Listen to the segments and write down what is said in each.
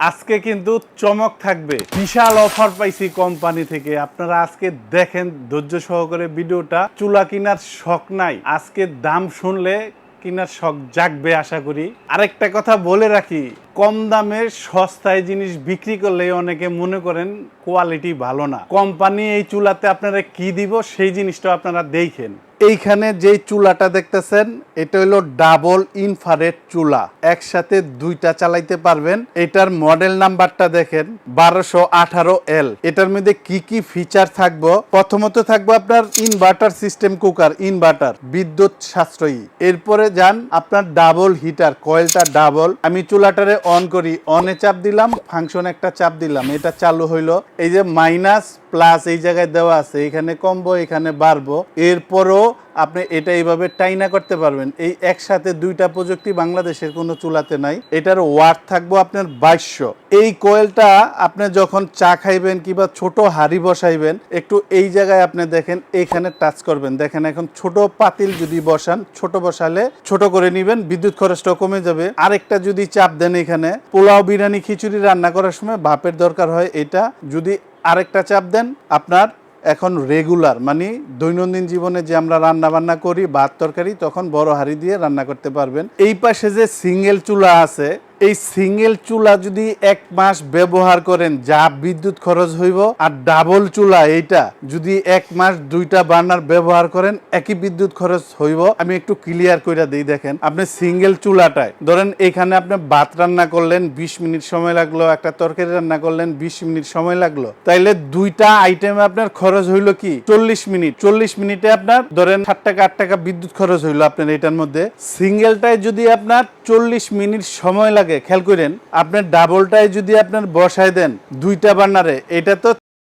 আজকে কিন্তু চমক থাকবে। বিশাল অফার পাইছি কোম্পানি থেকে। আপনারা আজকে দেখেন, ধৈর্য সহকারে ভিডিওটা। চুলা কেনার শখ নাই। আজকে দাম শুনলে কেনার শখ জাগবে আশা করি। আরেকটা কথা বলে রাখি কম দামে সস্তায় জিনিস বিক্রি করলে অনেকে মনে করেন কোয়ালিটি ভালো না। কোম্পানি এই চুলাতে আপনারা কি দিব সেই জিনিসটা আপনারা দেখেন। এইখানে যে চুলাটা দেখতেছেন, এটা হলো ডাবল ইনফারেট চুলা। একসাথে দুইটা চালাইতে পারবেন। এটার মডেল নাম্বারটা দেখেন, বারোশো আঠারো এল এটার মধ্যে কি কি ফিচার থাকব? প্রথমত থাকব আপনার ইনভার্টার সিস্টেম কুকার ইনভার্টার বিদ্যুৎ সাশ্রয়ী। এরপরে যান আপনার ডাবল হিটার কয়েলটা ডাবল আমি চুলাটারে অন করি অনে চাপ দিলাম ফাংশন একটা চাপ দিলাম, এটা চালু হইল। এই যে মাইনাস প্লাস এই জায়গায় দেওয়া আছে, এখানে কমবো, এখানে বাড়বো। এরপরও আপনি এটা এইভাবে টাইনা করতে পারবেন। এই একসাথে দুইটা প্রযুক্তি বাংলাদেশের কোনো চুলাতে নাই। এটার ওয়াট থাকব আপনার বাইশশো। এই কোয়েলটা আপনি যখন চা খাইবেন কিংবা ছোট হাড়ি বসাইবেন, একটু এই জায়গায় আপনি দেখেন, এইখানে টাচ করবেন। দেখেন এখন ছোট পাতিল যদি বসান, ছোট বসালে ছোট করে নিবেন, বিদ্যুৎ খরচটাও কমে যাবে। আরেকটা যদি চাপ দেন এখানে, পোলাও বিরিয়ানি খিচুড়ি রান্না করার সময় ভাপের দরকার হয় এটা। যদি আরেকটা চাপ দেন, আপনার এখন রেগুলার মানে দৈনন্দিন জীবনে যে আমরা রান্না বান্না করি, ভাত তরকারি, তখন বড় হাড়ি দিয়ে রান্না করতে পারবেন। এই পাশে যে সিঙ্গেল চুলা আছে এই সিঙ্গেল চুলা যদি এক মাস ব্যবহার করেন, যা বিদ্যুৎ খরচ হইব, আর ডাবল চুলা এইটা যদি এক মাস দুইটা বার্নার ব্যবহার করেন, একই বিদ্যুৎ খরচ হইব। আমি একটু ক্লিয়ার করে দিই, দেখেন, আপনি সিঙ্গেল চুলাটায়, ধরেন এখানে আপনি ভাত রান্না করলেন, বিশ মিনিট সময় লাগল, একটা তরকারি রান্না করলেন, বিশ মিনিট সময় লাগল, তাইলে দুইটা আইটেমে আপনার খরচ হইল কি? চল্লিশ মিনিট। চল্লিশ মিনিটে আপনার, ধরেন ষাট টাকা, আট টাকা বিদ্যুৎ খরচ হইল আপনার এটার মধ্যে। সিঙ্গেলটায় যদি আপনার চল্লিশ মিনিট সময় লাগে খেয়াল করেন, আপনার ডাবলটায় যদি আপনার বসায় দেন দুইটা বার্নারে এটা তো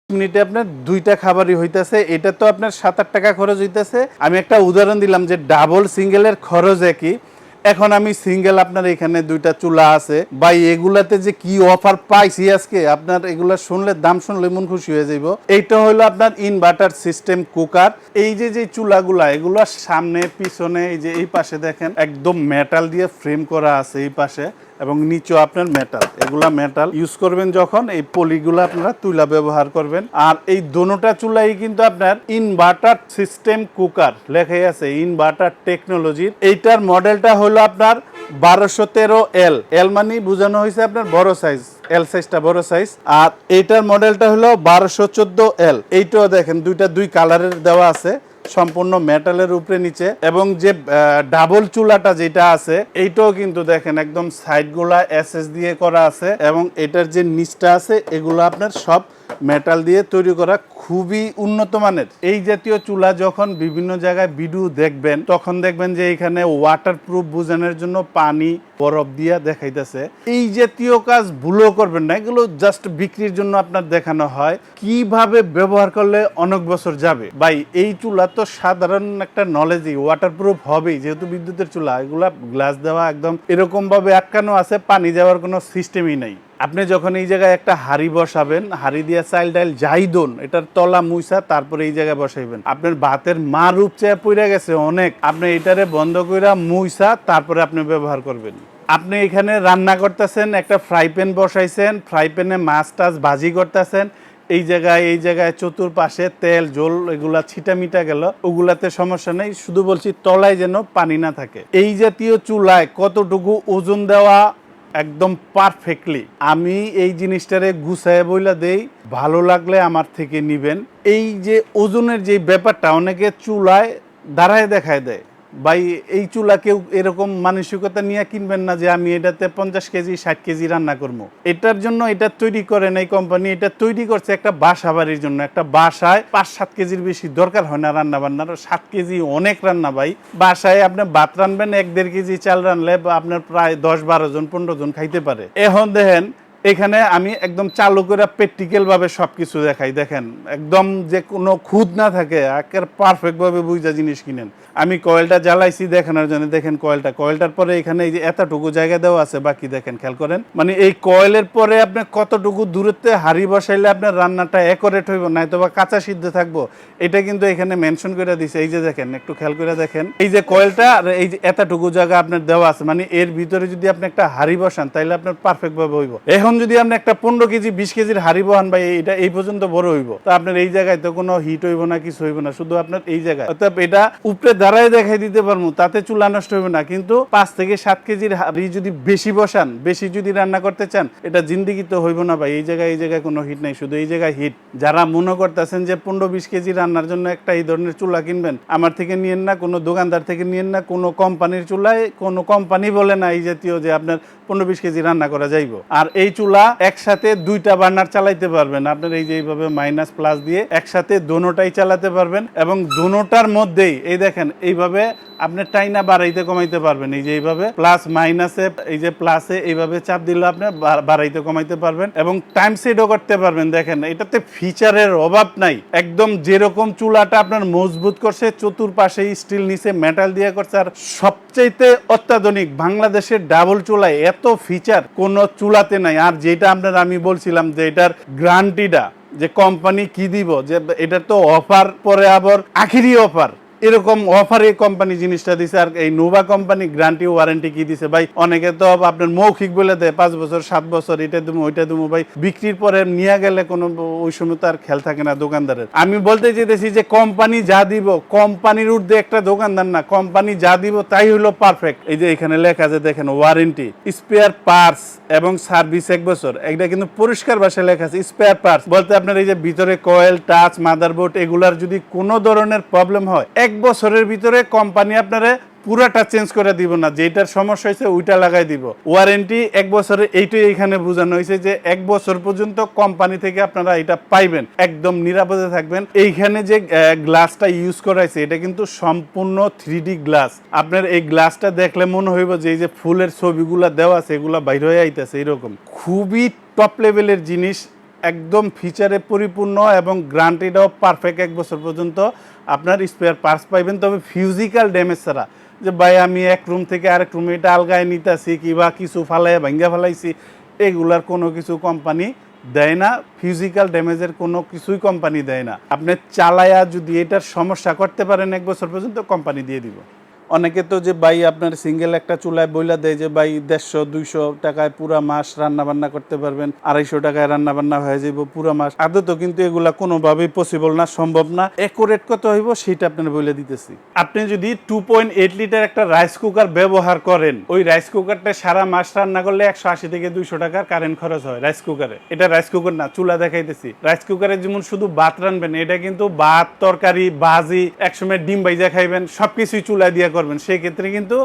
মিনিটে আপনার দুইটা খাবারই হইতেছে, এটা তো আপনার সাত আট টাকা খরচ হইতেছে। আমি একটা উদাহরণ দিলাম যে ডাবল সিঙ্গেলের খরচ একই, এখন আমি সিঙ্গেল আপনার এখানে দুইটা চুলা আছে। বা এগুলাতে যে কি অফার পাইছি আজকে, আপনার এগুলা শুনলে, দাম শুনলে মন খুশি হয়ে যাইব। এইটা হলো আপনার ইনভার্টার সিস্টেম কুকার এই যে যে চুলাগুলা, এগুলো সামনে, পিছনে, এই যে, এই পাশে দেখেন, একদম মেটাল দিয়ে ফ্রেম করা আছে এই পাশে। এবং নিচেও আপনার মেটাল এগুলা মেটাল ইউজ করবেন যখন, এই পলিগুলো আপনারা তুলা ব্যবহার করবেন। আর এই দোনোটা চুলাই কিন্তু আপনার ইনভার্টার সিস্টেম কুকার লেখাই আছে ইনভার্টার টেকনোলজির এইটার মডেলটা হলো আপনার বারোশো তেরো এল এল মানে বোঝানো হয়েছে আপনার বড় সাইজ এল সাইজটা বড় সাইজ আর এইটার মডেলটা হলো বারোশো চোদ্দ এল এইটাও দেখেন, দুইটা দুই কালারের দেওয়া আছে। সম্পূর্ণ মেটালের উপরে নিচে এবং যে ডাবল চুলাটা যেটা আছে, এইটাও কিন্তু দেখেন একদম সাইডগুলা এসএস দিয়ে করা আছে এবং এটার যে নিচটা আছে, এগুলো আপনার সব মেটাল দিয়ে তৈরি করা খুবই উন্নত মানের। এই জাতীয় চুলা যখন বিভিন্ন জায়গায় ভিডিও দেখবেন, তখন দেখবেন যে এখানে ওয়াটার প্রুফ বোঝানোর জন্য পানি বরফ দিয়া দেখাইতেছে। এই জাতীয় কাজ ভুলও করবেন না, এগুলো জাস্ট বিক্রির জন্য আপনার দেখানো হয়। কীভাবে ব্যবহার করলে অনেক বছর যাবে? ভাই, এই চুলা তো সাধারণ একটা নলেজই ওয়াটার প্রুফ হবেই, যেহেতু বিদ্যুতের চুলা, এগুলা গ্লাস দেওয়া একদম এরকম ভাবে আটকানো আছে, পানি যাওয়ার কোনো সিস্টেমই নাই। আপনি যখন এই জায়গায় একটা হাড়ি বসাবেন, হাড়ি দিয়ে চাইল ডাইল যাই দোন, এটার তলা মুইসা, তারপরে এই জায়গায় বসাইবেন। আপনার ভাতের মা রূপ চেয়ে পড়ে গেছে অনেক। আপনি এটারে বন্ধ কইরা মুইসা, তারপরে আপনি ব্যবহার করবেন। আপনি এখানে রান্না করতেছেন, একটা ফ্রাই প্যান বসাইছেন, ফ্রাই প্যানে মাছ টাছ ভাজি করতেছেন। এই জায়গায় এই জায়গায় চতুর্পাশে তেল জল এগুলা ছিটা মিটা গেল, ওগুলাতে সমস্যা নেই। শুধু বলছি, তলায় যেন পানি না থাকে। এই জাতীয় চুলায় কতটুকু ওজন দেওয়া একদম পারফেক্টলি আমি এই জিনিসটারে গুছায় বইলা দেই, ভালো লাগলে আমার থেকে নিবেন। এই যে ওজনের যে ব্যাপারটা, অনেকে চুলায় দাঁড়ায় দেখায় দেয়। ভাই, এই চুলা কেউ এরকম মানসিকতা নিয়ে কিনবেন না যে আমি এটাতে পঞ্চাশ কেজি, ষাট কেজি রান্না করব। এটার জন্য এটা তৈরি করেন এই কোম্পানি এটা তৈরি করছে একটা বাসা বাড়ির জন্য। একটা বাসায় পাঁচ, সাত কেজির বেশি দরকার হয় না রান্না বান্নার সাত কেজি অনেক রান্না ভাই। বাসায় আপনি ভাত রানবেন, এক দেড় কেজি চাল রানলে আপনার প্রায় দশ বারো জন, পনেরো জন খাইতে পারে। এখন দেখেন এখানে আমি একদম চালু করে প্র্যাকটিক্যাল ভাবে সবকিছু দেখাই। দেখেন, একদম যে কোনো খুদ না থাকে, একের পারফেক্ট ভাবে বুঝা জিনিস কিনেন। আমি কয়েলটা জ্বালাইছি দেখানোর জন্য। দেখেন কয়েলটা কয়েলটার পরে এখানে এই যে এতটুকু জায়গা দেওয়া আছে, বাকি দেখেন, খেয়াল করেন। মানে এই কয়েলের পরে আপনি কতটুকু দূরত্বে হাড়ি বসাইলে আপনার রান্নাটা একরেট হইব না তো বা কাঁচা সিদ্ধ থাকব, এটা কিন্তু এখানে মেনশন করে দিছে। এই যে দেখেন, একটু খেয়াল করে দেখেন। এই যে কয়েলটা আর এই যে এতটুকু জায়গা আপনার দেওয়া আছে মানে এর ভিতরে যদি আপনি একটা হাড়ি বসান তাহলে আপনার পারফেক্ট ভাবে হইব। এখন যদি আপনি একটা পনেরো কেজি, বিশ কেজির হাড়ি বহান ভাই এটা এই পর্যন্ত বড় হইব। তো আপনার এই জায়গায় তো কোনো হিট হইব না, কিছু হইব না, শুধু আপনার এই জায়গায়। অর্থাৎ এটা উপরে দাঁড়ায় দেখাই দিতে পারব, তাতে চুলা নষ্ট হইব না। কিন্তু পাঁচ থেকে সাত কেজির হাড়ি যদি বেশি বসান, বেশি যদি রান্না করতে চান, এটা জিন্দিগি তো হইব না ভাই। এই জায়গায় এই জায়গায় কোনো হিট নাই, শুধু এই জায়গায় হিট যারা মনে করতেছেন যে পনেরো, বিশ কেজি রান্নার জন্য একটা এই ধরনের চুলা কিনবেন, আমার থেকে নিয়েন না, কোনো দোকানদার থেকে নিয়েন না, কোনো কোম্পানির চুলায় কোনো কোম্পানি বলে না এই জাতীয় যে আপনার পনেরো, বিশ কেজি রান্না করা যাইব। আর এই চুলা একসাথে দুইটা বার্নার চালাইতে পারবেন। আপনার এই যে এইভাবে মাইনাস প্লাস দিয়ে একসাথে দোনোটাই চালাতে পারবেন এবং দোনোটার মধ্যেই, এই দেখেন, এইভাবে আপনি টাইনা বাড়াইতে কমাইতে পারবেন। এই যে এইভাবে প্লাস মাইনাসে এই যে প্লাসে এইভাবে চাপ দিলে আপনি বাড়াইতে কমাইতে পারবেন এবং টাইম সেটও করতে পারবেন। দেখেন, এটাতে ফিচারের অভাব নাই। একদম যেরকম চুলাটা আপনার মজবুত করছে, চতুর্পাশে স্টিল নিচে মেটাল দিয়ে করছে। আর সবচাইতে অত্যাধুনিক বাংলাদেশের ডাবল চুলায় এত ফিচার কোন চুলাতে নাই। আর যেটা আপনার আমি বলছিলাম যে এটার গ্যারান্টিটা যে কোম্পানি কি দিব, যে এটা তো অফার পরে আবার আখিরি অফার এরকম অফারে কোম্পানি জিনিসটা দিছে আর এই নোভা কোম্পানি গ্যারান্টি ওয়ারেন্টি কি দিছে? ভাই, অনেকে তো আপনার মৌখিক বলে দেয়, পাঁচ বছর, সাত বছর, এটা দেবো ওইটা দেবো ভাই। বিক্রির পরে নিয়ে গেলে কোনো ওই সময় তো আর খেয়াল থাকে না দোকানদারের। আমি বলতে চাইতেছি যে কোম্পানি যা দিব কোম্পানির ঊর্ধ্বে একটা দোকানদার না কোম্পানি যা দিব তাই হলো পারফেক্ট এই যে এখানে লেখা আছে, দেখেন ওয়ারেন্টি স্পেয়ার পার্টস এবং সার্ভিস এক বছর। এটা কিন্তু পরিষ্কার ভাষায় লেখা আছে স্পেয়ার পার্টস বলতে আপনার এই যে ভিতরে কয়েল টাচ মাদারবোর্ড এগুলার যদি কোনো ধরনের প্রবলেম হয় এক বছরের ভিতরে কোম্পানি আপনারে পুরাটা চেঞ্জ করে দিব না। যেটার সমস্যা হয়েছে, ওইটা লাগাই দিব। ওয়ারেন্টি এক বছরে, এইটাই এখানে বোঝানো হয়েছে যে এক বছর পর্যন্ত কোম্পানি থেকে আপনারা এটা পাইবেন, একদম নিরাপদে থাকবেন। এইখানে যে গ্লাসটা ইউজ করা হয়েছে এটা কিন্তু সম্পূর্ণ থ্রি গ্লাস আপনার এই গ্লাসটা দেখলে মনে হইব যে এই যে ফুলের ছবিগুলা দেওয়া আছে, এগুলা বাইর হয়ে আইতেছে এরকম। খুবই টপ লেভেলের জিনিস, একদম ফিচারে পরিপূর্ণ এবং গ্রান্টেডও পারফেক্ট এক বছর পর্যন্ত। আপনার স্পেয়ার পার্টস পাইবেন, তবে ফিজিক্যাল ড্যামেজ ছাড়া। যে ভাই, আমি এক রুম থেকে আরেক রুমে এটা আলগায় নিতেছি কিবা কিছু ফালাই ভাঙ্গা ফালাইছি, এগুলার কোনো কিছু কোম্পানি দেয় না। ফিজিক্যাল ড্যামেজের কোনো কিছুই কোম্পানি দেয় না। আপনি চালায়া যদি এটার সমস্যা করতে পারেন, এক বছর পর্যন্ত কোম্পানি দিয়ে দিব। অনেকে তো যে ভাই আপনার সিঙ্গেল একটা চুলায় বইলা দেয় যে ভাই দেড়শো, দুইশো টাকায় পুরা মাস রান্না বান্না করতে পারবেন, আড়াইশো টাকায় রান্না বান্না হয়ে যাইব পুরা মাস। আদৌ তো কিন্তু এগুলা কোনোভাবেই পসিবল না, সম্ভব না। একুরেট কত হইব সেটা আপনার বলে দিতেছি। আপনি যদি টু পয়েন্ট এইট লিটার একটা রাইস কুকার ব্যবহার করেন, ওই রাইস কুকারটা সারা মাস রান্না করলে একশো আশি থেকে দুইশো টাকার কারেন্ট খরচ হয় রাইস কুকারে এটা রাইস কুকার না, চুলা দেখাইতেছি। রাইস কুকারে যেমন শুধু ভাত রানবেন, এটা কিন্তু ভাত, তরকারি, ভাজি, একসময় ডিম বাইজা খাইবেন, সবকিছুই চুলা দিয়ে করবেন, সেক্ষেত্রে কিন্তু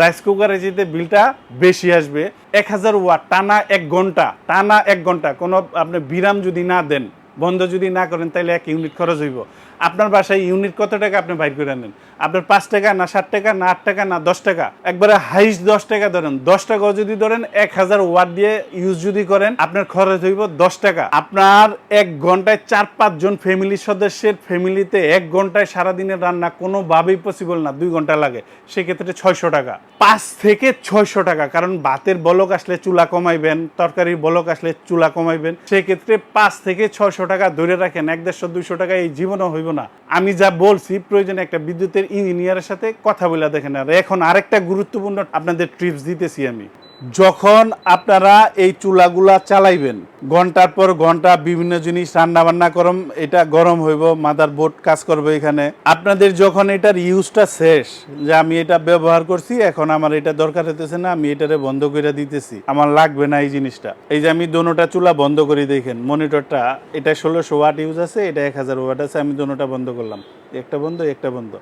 রাইস কুকারে যেতে বিলটা বেশি আসবে। এক হাজার ওয়াট, টানা এক ঘণ্টা, টানা এক ঘণ্টা, কোনো আপনি বিরাম যদি না দেন বন্ধ যদি না করেন তাহলে এক ইউনিট খরচ হইব। আপনার বাসায় ইউনিট কত টাকা আপনি বাইর করে নেন আপনার পাঁচ টাকা, না ষাট টাকা, না আট টাকা, না দশ টাকা? একবারে হাইস দশ টাকা ধরেন। দশ টাকাও যদি ধরেন, এক হাজার ওয়াট দিয়ে ইউজ যদি করেন, আপনার খরচ হইব দশ টাকা। আপনার এক ঘন্টায় চার, পাঁচ জন ফ্যামিলি সদস্যের ফ্যামিলিতে এক ঘন্টায় সারাদিনের রান্না কোনোভাবেই পসিবল না, দুই ঘণ্টা লাগে। সেক্ষেত্রে ছয়শো টাকা। পাঁচ থেকে ছয়শো টাকা, কারণ ভাতের বলক আসলে চুলা কমাইবেন, তরকারির বলক আসলে চুলা কমাইবেন। সেক্ষেত্রে পাঁচ থেকে ছয়শো টাকা ধরে রাখেন, এক দেড়শো, দুইশো টাকা এই জীবনও হইব না। আমি যা বলছি, প্রয়োজনে একটা বিদ্যুতের ইঞ্জিনিয়ারের সাথে কথা বলে দেখেন। আর এখন আরেকটা গুরুত্বপূর্ণ আপনাদের ট্রিপস দিতেছি আমি। যখন আপনারা এই চুলাগুলা চালাইবেন, ঘণ্টার পর ঘণ্টা বিভিন্ন জিনিস রান্না বান্না করম, এটা গরম হইব, মাদার বোর্ড কাজ করবে এখানে। আপনাদের যখন এটার ইউজটা শেষ, যে আমি এটা ব্যবহার করছি, এখন আমার এটা দরকার হতেছে না, আমি এটারে বন্ধ করে দিতেছি। আমার লাগবে না এই জিনিসটা। এই যে আমি দোনোটা চুলা বন্ধ করে দেখেন, মনিটরটা, এটা ষোলোশো ওয়াট ইউজ আছে, এটা এক হাজার ওয়াট আছে, আমি দোনোটা বন্ধ করলাম। একটা বন্ধ একটা বন্ধ।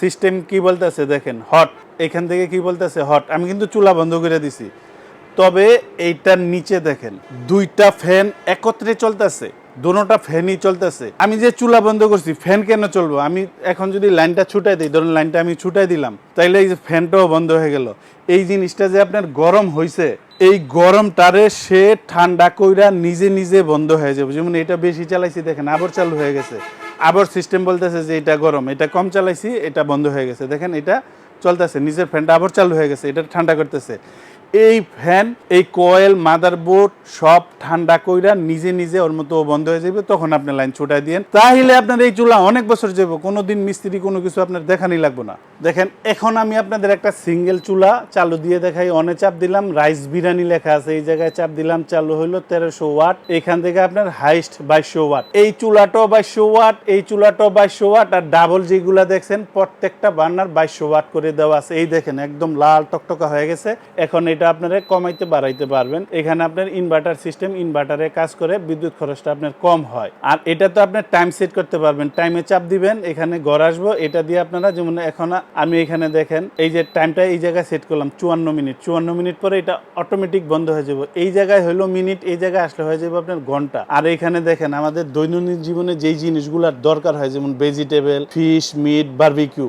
সিস্টেম কি বলতেছে দেখেন হট এখান থেকে কি বলতেছে হট আমি কিন্তু চুলা বন্ধ করে দিছি। তবে এইটার নিচে দেখেন, দুইটা ফ্যান একত্রে চলতেছে, দোনোটা ফ্যানই চলতেছে। আমি যে চুলা বন্ধ করছি, ফ্যান কেন চলবো? আমি এখন যদি লাইনটা ছুটাই দিই, ধরুন লাইনটা আমি ছুটাই দিলাম, তাইলে এই যে ফ্যানটাও বন্ধ হয়ে গেল। এই জিনিসটা যে আপনার গরম হয়েছে এই গরমটারে সে ঠান্ডা কইরা নিজে নিজে বন্ধ হয়ে যাবে। যেমন এটা বেশি চালাইছি, দেখেন আবার চালু হয়ে গেছে। আবার সিস্টেম বলতেছে যে এটা গরম, এটা কম চালাইছি, এটা বন্ধ হয়ে গেছে। দেখেন এটা চলতেছে, নিজের ফ্যানটা আবার চালু হয়ে গেছে, এটা ঠান্ডা করতেছে। এই ফ্যান এই কয়েল মাদারবোর্ড সব ঠান্ডা কইরা নিজে নিজে ওর মতো বন্ধ হয়ে যাবে তখন আপনি লাইন ছুটাই দিয়েন। তাহলে আপনার এই চুলা অনেক বছর যাব কোনোদিন মিস্ত্রি কোনো কিছু আপনার দেখানি লাগবে না। দেখেন, এখন আমি আপনাদের একটা সিঙ্গেল চুলা চালু দিয়ে দেখাই অনে চাপ দিলাম রাইস বিরিয়ানি লেখা আছে, এই জায়গায় চাপ দিলাম, চালু হইল তেরোশো ওয়াট, এখান থেকে আপনার হাইস্ট বাইশশো ওয়াট। এই চুলাটাও বাইশশো ওয়াট, এই চুলাটাও বাইশশো ওয়াট, আর ডাবল যেগুলা দেখছেন, প্রত্যেকটা বার্নার বাইশশো ওয়াট করে দেওয়া আছে। এই দেখেন, একদম লাল টকটকা হয়ে গেছে। এখন এটা আপনারা কমাইতে বাড়াইতে পারবেন। এখানে আপনার ইনভার্টার সিস্টেম ইনভার্টারে কাজ করে বিদ্যুৎ খরচটা আপনার কম হয়। আর এটা তো আপনার টাইম সেট করতে পারবেন। টাইমে চাপ দিবেন, এখানে ঘর আসব, এটা দিয়ে আপনারা যেমন এখন আমি এখানে দেখেন, এই যে টাইমটা এই জায়গায় সেট করলাম, চুয়ান্ন মিনিট। চুয়ান্ন মিনিট পরে এটা অটোমেটিক বন্ধ হয়ে যাবে। এই জায়গায় হলো মিনিট এই জায়গায় আসলে হয়ে যাবে আপনার ঘণ্টা। আর এখানে দেখেন, আমাদের দৈনন্দিন জীবনে যেই জিনিসগুলোর দরকার হয়, যেমন vegetable fish meat barbecue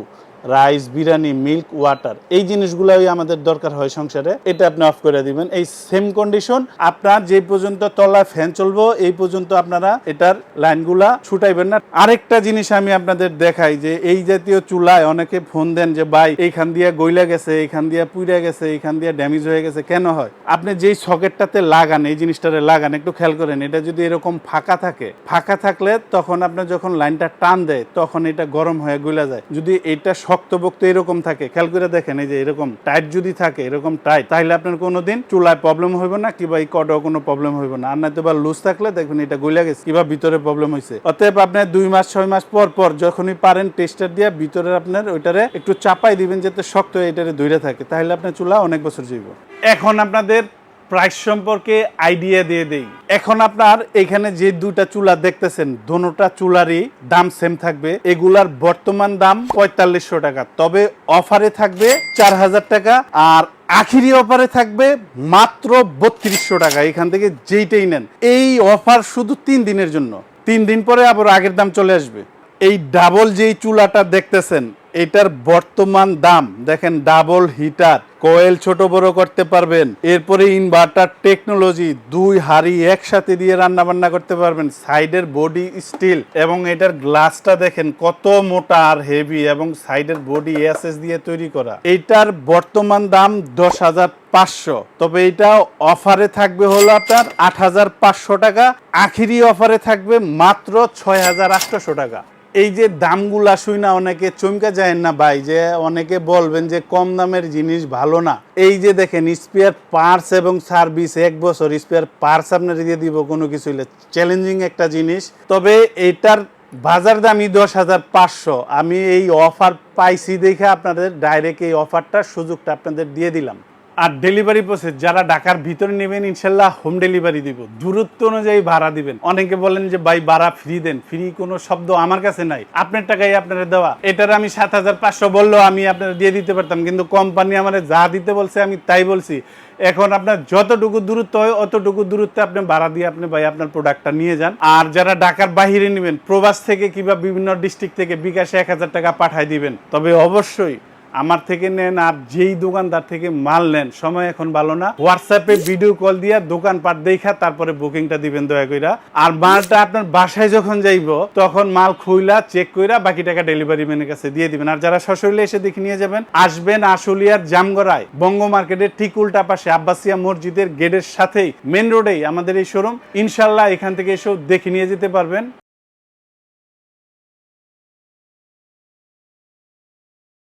rice, biryani, milk, water, এই জিনিসগুলোই আমাদের দরকার হয় সংসারে। এটা আপনি অফ করে দিবেন। এই সেম কন্ডিশন আপনার যে পর্যন্ত তলায় ফ্যান চলবো, এই পর্যন্ত আপনারা এটার লাইনগুলা ছুটাইবেন না। আরেকটা জিনিস আমি আপনাদের দেখাই যে, এই জাতীয় চুলায় অনেকে ফোন দেন যে, ভাই, এইখান দিয়ে গইলা গেছে, এইখান দিয়ে পুইরা গেছে, এইখান দিয়ে ড্যামেজ হয়ে গেছে, কেন হয়? আপনি যেই সকেটটাতে লাগান, এই জিনিসটাতে লাগান, একটু খেয়াল করেন, এটা যদি এরকম ফাঁকা থাকে, ফাঁকা থাকলে তখন আপনার যখন লাইনটা টান দেয়, তখন এটা গরম হয়ে গইলা যায়। যদি এটা শক্তপোক্ত এরকম থাকে। খেয়াল করে দেখেন, এই যে এরকম টাইট যদি থাকে, এরকম টাইট তাহলে আপনার কোনোদিন চুলায় প্রবলেম হইবে না, কিংবা এই কডও কোনো প্রবলেম হইবে না। আর নয়তো বা লুজ থাকলে দেখবেন এটা গইলা গেছে, কিংবা ভিতরে প্রবলেম হয়েছে অতএব আপনার দুই মাস, ছয় মাস পর পর যখনই পারেন টেস্টার দিয়ে ভিতরে আপনার ওইটারে একটু চাপাই দিবেন, যাতে শক্ত এটারে ধরে থাকে, তাহলে আপনার চুলা অনেক বছর যাইব এখন আপনাদের প্রাইস সম্পর্কে আইডিয়া দিয়ে দেই। এখন আপনার এখানে যে দুটা চুলা দেখতেছেন, দোনোটা চুলারই দাম সেম থাকবে। এগুলার বর্তমান দাম পঁয়তাল্লিশশো টাকা। তবে অফারে থাকবে চার হাজার টাকা আর আখিরি অফারে থাকবে মাত্র বত্রিশশো টাকা। এখান থেকে যেইটাই নেন। এই অফার শুধু তিন দিনের জন্য। তিন দিন পরে আবার আগের দাম চলে আসবে। এই ডাবল যেই চুলাটা দেখতেছেন এটার বর্তমান দাম, দেখেন ডাবল হিটার কোয়েল ছোট বড় করতে পারবেন, এরপরে ইনভার্টার টেকনোলজি দুই হাড়ি একসাথে দিয়ে রান্না বান্না করতে পারবেন সাইডের বডি স্টিল এবং এটার গ্লাসটা দেখেন কত মোটা আর হেভি এবং সাইডের বডি এসএস দিয়ে তৈরি করা। এটার বর্তমান দাম দশ হাজার পাঁচশো, তবে এটা অফারে থাকবে হলো আপনার আট হাজার পাঁচশো টাকা, আখিরি অফারে থাকবে মাত্র ছয় হাজার আটশোশো টাকা। এই যে দামগুলা শুই না, অনেকে চমকা যায় না ভাই, যে অনেকে বলবেন যে কম দামের জিনিস ভালো না। এই যে দেখেন স্পেয়ার পার্টস এবং সার্ভিস এক বছর স্পেয়ার পার্টস আপনার দিয়ে দিব কোনো কিছু চ্যালেঞ্জিং একটা জিনিস। তবে এটার বাজার দামই দশ হাজার পাঁচশো। আমি এই অফার পাইছি দেখে আপনাদের ডাইরেক্ট এই অফারটার সুযোগটা আপনাদের দিয়ে দিলাম। আর ডেলিভারি প্রসেস যারা ঢাকার ভিতরে নেবেন, ইনশাল্লাহ হোম ডেলিভারি দিব। দূরত্ব অনুযায়ী ভাড়া দিবেন। অনেকে বলেন যে, ভাই, ভাড়া ফ্রি দেন। ফ্রি কোনো শব্দ আমার কাছে নাই। আপনার টাকাই আপনারা দেওয়া। এটার আমি সাত হাজার পাঁচশো বললেও আমি আপনারা দিয়ে দিতে পারতাম। কিন্তু কোম্পানি আমার যা দিতে বলছে, আমি তাই বলছি। এখন আপনার যতটুকু দূরত্ব হয়, অতটুকু দূরত্বে আপনি ভাড়া দিয়ে আপনি ভাই আপনার প্রোডাক্টটা নিয়ে যান। আর যারা ঢাকার বাহিরে নেবেন, প্রবাস থেকে কিংবা বিভিন্ন ডিস্ট্রিক্ট থেকে বিকাশে এক হাজার টাকা পাঠায় দিবেন। তবে অবশ্যই আমার থেকে নেন আর যেই দোকানদার থেকে মাল নেন, সময় এখন ভালো না। হোয়াটসঅ্যাপে ভিডিও কল দিয়া দোকান পাট দেখা, তারপরে বুকিংটা দিবেন দয়া কইরা। আর মালটা আপনার বাসায় যখন যাইব, তখন মাল খুইলা চেক কইরা বাকি টাকা ডেলিভারি ম্যানের কাছে দিয়ে দিবেন। আর যারা সশরীরে এসে দেখে নিয়ে যাবেন, আসবেন আশুলিয়ার জামগড়ায় বঙ্গ মার্কেটের ঠিক উল্টা পাশে আব্বাসিয়া মসজিদের গেটের সাথেই মেন রোডেই আমাদের এই শোরুম ইনশাল্লাহ এখান থেকে এসেও দেখে নিয়ে যেতে পারবেন।